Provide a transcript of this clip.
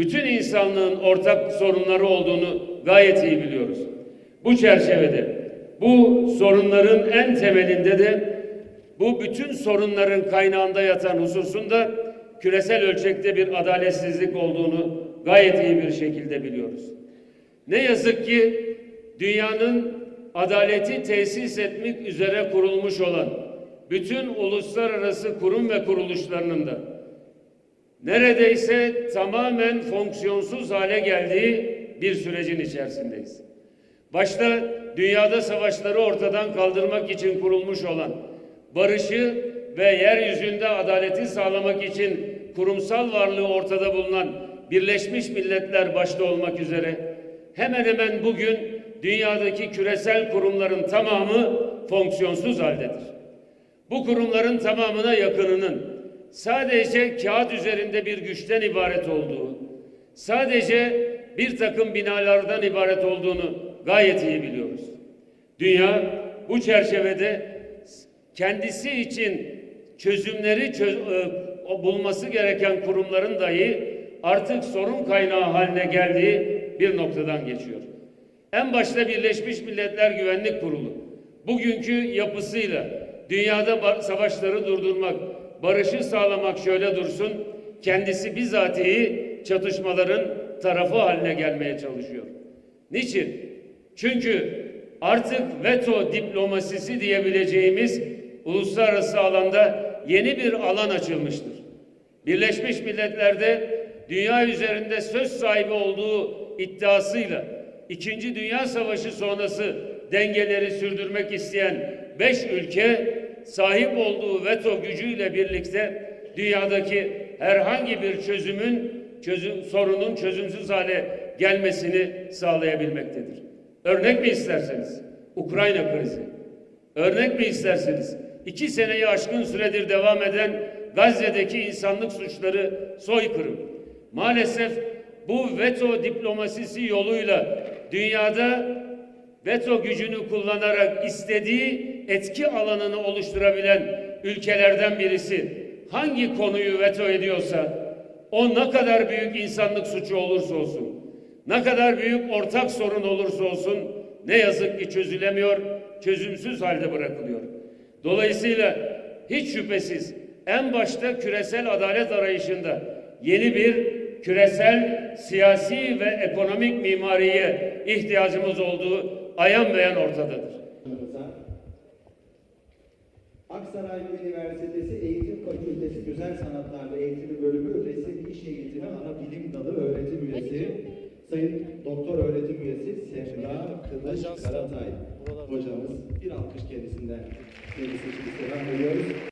bütün insanlığın ortak sorunları olduğunu gayet iyi biliyoruz. Bu çerçevede bu sorunların en temelinde de bu bütün sorunların kaynağında yatan hususun da küresel ölçekte bir adaletsizlik olduğunu gayet iyi bir şekilde biliyoruz. Ne yazık ki dünyanın adaleti tesis etmek üzere kurulmuş olan bütün uluslararası kurum ve kuruluşlarının da neredeyse tamamen fonksiyonsuz hale geldiği bir sürecin içerisindeyiz. Başta dünyada savaşları ortadan kaldırmak için kurulmuş olan barışı ve yeryüzünde adaleti sağlamak için kurumsal varlığı ortada bulunan Birleşmiş Milletler başta olmak üzere hemen hemen bugün dünyadaki küresel kurumların tamamı fonksiyonsuz haldedir. Bu kurumların tamamına yakınının sadece kağıt üzerinde bir güçten ibaret olduğu, sadece bir takım binalardan ibaret olduğunu gayet iyi biliyoruz. Dünya bu çerçevede kendisi için çözümleri çöz- e, bulması gereken kurumların dahi artık sorun kaynağı haline geldiği bir noktadan geçiyor. En başta Birleşmiş Milletler Güvenlik Kurulu bugünkü yapısıyla dünyada savaşları durdurmak, barışı sağlamak şöyle dursun, kendisi bizatihi çatışmaların tarafı haline gelmeye çalışıyor. Niçin? Çünkü artık veto diplomasisi diyebileceğimiz uluslararası alanda yeni bir alan açılmıştır. Birleşmiş Milletler'de dünya üzerinde söz sahibi olduğu iddiasıyla İkinci Dünya Savaşı sonrası dengeleri sürdürmek isteyen beş ülke sahip olduğu veto gücüyle birlikte dünyadaki herhangi bir çözümün çözüm, sorunun çözümsüz hale gelmesini sağlayabilmektedir. Örnek mi isterseniz? Ukrayna krizi. Örnek mi isterseniz? İki seneyi aşkın süredir devam eden Gazze'deki insanlık suçları soykırım. Maalesef bu veto diplomasisi yoluyla dünyada veto gücünü kullanarak istediği etki alanını oluşturabilen ülkelerden birisi hangi konuyu veto ediyorsa o ne kadar büyük insanlık suçu olursa olsun, ne kadar büyük ortak sorun olursa olsun ne yazık ki çözülemiyor, çözümsüz halde bırakılıyor. Dolayısıyla hiç şüphesiz en başta küresel adalet arayışında yeni bir küresel siyasi ve ekonomik mimariye ihtiyacımız olduğu ayan beyan ortadadır. Aksaray Üniversitesi Eğitim Fakültesi Güzel Sanatlar ve Eğitimi Bölümü Resim İş Eğitimi Ana Bilim Dalı Öğretim Üyesi Sayın Doktor Öğretim Üyesi Semra Kılıç Karatay hocamız bir alkış kendisinden kendisi için selam veriyoruz.